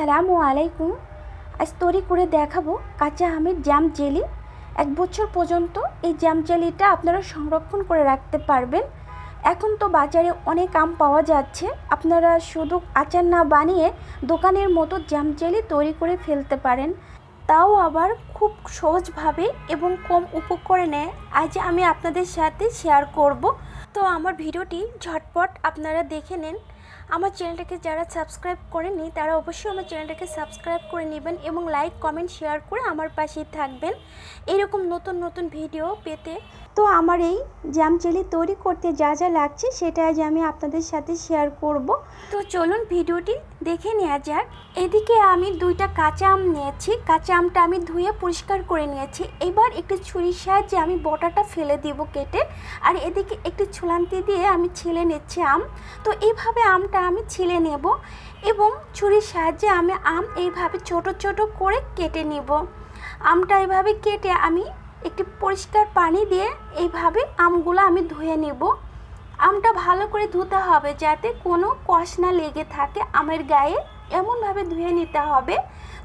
আসসালামু আলাইকুম। আজ তৈরি করে দেখাবো কাঁচা আমের জ্যাম জেলি। এক বছর পর্যন্ত এই জ্যাম জেলিটা আপনারা সংরক্ষণ করে রাখতে পারবেন। এখন তো বাজারে অনেক আম পাওয়া যাচ্ছে। আপনারা শুধু আচার না বানিয়ে দোকানের মতো জ্যাম জেলি তৈরি করে ফেলতে পারেন। তাও আবার খুব সহজভাবে এবং কম উপকরণে আজ আমি আপনাদের সাথে শেয়ার করব। তো আমার ভিডিওটি ঝটপট আপনারা দেখে নেন। আমার চ্যানেলটাকে যারা সাবস্ক্রাইব করেননি, তারা অবশ্যই আমার চ্যানেলটাকে সাবস্ক্রাইব করে নেবেন এবং লাইক কমেন্ট শেয়ার করে আমার পাশেই থাকবেন। এরকম নতুন নতুন ভিডিও পেতে। তো আমার এই জ্যাম জেলি তৈরি করতে যা যা লাগছে, সেটা আজ আমি আপনাদের সাথে শেয়ার করব। তো চলুন ভিডিওটি দেখে নেওয়া যাক। এদিকে আমি দুইটা কাঁচা আম নিয়েছি। কাঁচা আমটা আমি ধুয়ে পরিষ্কার করে নিয়েছি। এবার একটি ছুরির সাহায্যে আমি বটাটা ফেলে দিব কেটে। আর এদিকে একটি ছুলান্তি দিয়ে আমি ছেলে নিচ্ছি আম। তো এইভাবে আমটা আমি ছিলে নেব এবং ছুরির সাহায্যে আমি আম এইভাবে ছোট ছোট করে কেটে নেব। আমটা এইভাবে কেটে আমি একটি পরিষ্কার পানি দিয়ে এইভাবে আমগুলো আমি ধুয়ে নেব। আমটা ভালো করে ধুতে হবে যাতে কোনো কষ না লেগে থাকে আমের গায়ে। এমনভাবে ধুয়ে নিতে হবে।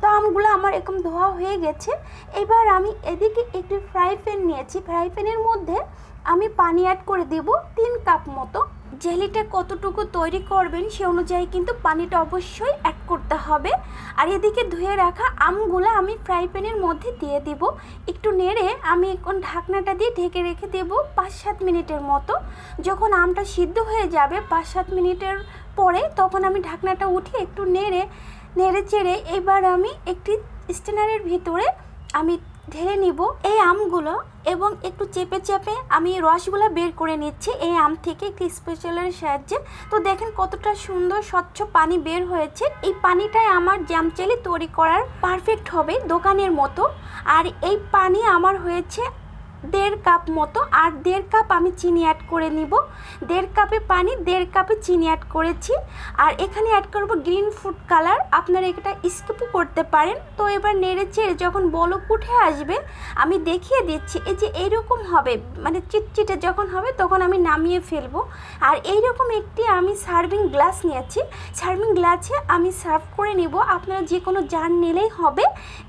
তো আমগুলো আমার এরকম ধোয়া হয়ে গেছে। এবার আমি এদিকে একটি ফ্রাই প্যান নিয়েছি। ফ্রাই প্যানের মধ্যে আমি পানি অ্যাড করে দেব তিন কাপ মতো। জেলিটা কতটুকু তৈরি করবেন সে অনুযায়ী কিন্তু পানিটা অবশ্যই অ্যাড করতে হবে। আর এদিকে ধুয়ে রাখা আমগুলো আমি ফ্রাই প্যানের মধ্যে দিয়ে দিব। একটু নেড়ে আমি এখন ঢাকনাটা দিয়ে ঢেকে রেখে দেব পাঁচ সাত মিনিটের মতো। যখন আমটা সিদ্ধ হয়ে যাবে পাঁচ সাত মিনিটের পরে তখন আমি ঢাকনাটা উঠিয়ে একটু নেড়ে নেড়ে চেড়ে এবার আমি একটি স্টেনারের ভিতরে আমি ঢেলে নিব এই আমগুলো এবং একটু চেপে চেপে আমি রসগুলো বের করে নিচ্ছি এই আম থেকে একটি স্পেশালের সাহায্যে। তো দেখেন কতটা সুন্দর স্বচ্ছ পানি বের হয়েছে। এই পানিটাই আমার জ্যাম চেলি তৈরি করার পারফেক্ট হবে দোকানের মতো। আর এই পানি আমার হয়েছে দেড় কাপ মতো, আর দেড় কাপ আমি চিনি অ্যাড করে নিব। দেড় কাপে পানি, দেড় কাপে চিনি অ্যাড করেছি। আর এখানে অ্যাড করব গ্রিন ফুড কালার আপনারা এটা স্কিপও করতে পারেন। তো এবার নেড়ে চেড়ে যখন বলক উঠে আসবে, আমি দেখিয়ে দিচ্ছি, এই যে এইরকম হবে মানে চিটচিটে যখন হবে, তখন আমি নামিয়ে ফেলব। আর এইরকম একটি আমি সার্ভিং গ্লাস নিয়েছি। সার্ভিং গ্লাসে আমি সার্ভ করে নিব। আপনারা যে কোনো জার নিলেই হবে।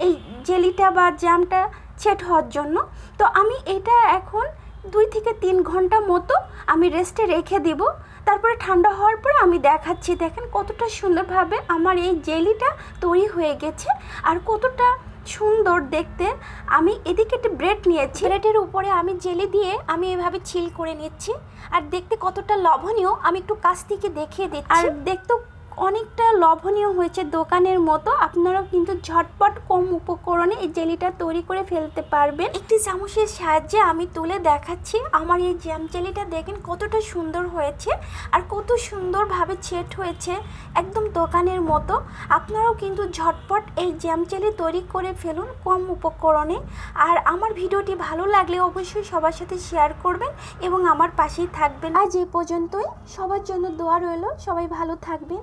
এই জেলিটা বা জামটা সেট হওয়ার জন্য। তো আমি এটা এখন দুই থেকে তিন ঘণ্টা মতো আমি রেস্টে রেখে দিব। তারপরে ঠান্ডা হওয়ার পরে আমি দেখাচ্ছি, দেখেন কতটা সুন্দরভাবে আমার এই জেলিটা তৈরি হয়ে গেছে আর কতটা সুন্দর দেখতে। আমি এদিকে একটি ব্রেড নিয়েছি। ব্রেডের উপরে আমি জেলি দিয়ে আমি এভাবে ছিল করে নিচ্ছি। আর দেখতে কতটা লবণীয় আমি একটু কাছ থেকে দেখিয়ে দিচ্ছি। আর দেখতেও অনেকটা লবণীয় হয়েছে দোকানের মতো। আপনারাও কিন্তু ঝটপট কম উপকরণে এই জেলিটা তৈরি করে ফেলতে পারবেন। একটি চামচের সাহায্যে আমি তুলে দেখাচ্ছি। আমার এই জ্যাম জেলিটা দেখেন কতটা সুন্দর হয়েছে আর কত সুন্দরভাবে ছেট হয়েছে একদম দোকানের মতো। আপনারাও কিন্তু ঝটপট এই জ্যাম জেলি তৈরি করে ফেলুন কম উপকরণে। আর আমার ভিডিওটি ভালো লাগলে অবশ্যই সবার সাথে শেয়ার করবেন এবং আমার পাশেই থাকবেন। আজ এই পর্যন্তই। সবার জন্য দোয়া রইল। সবাই ভালো থাকবেন।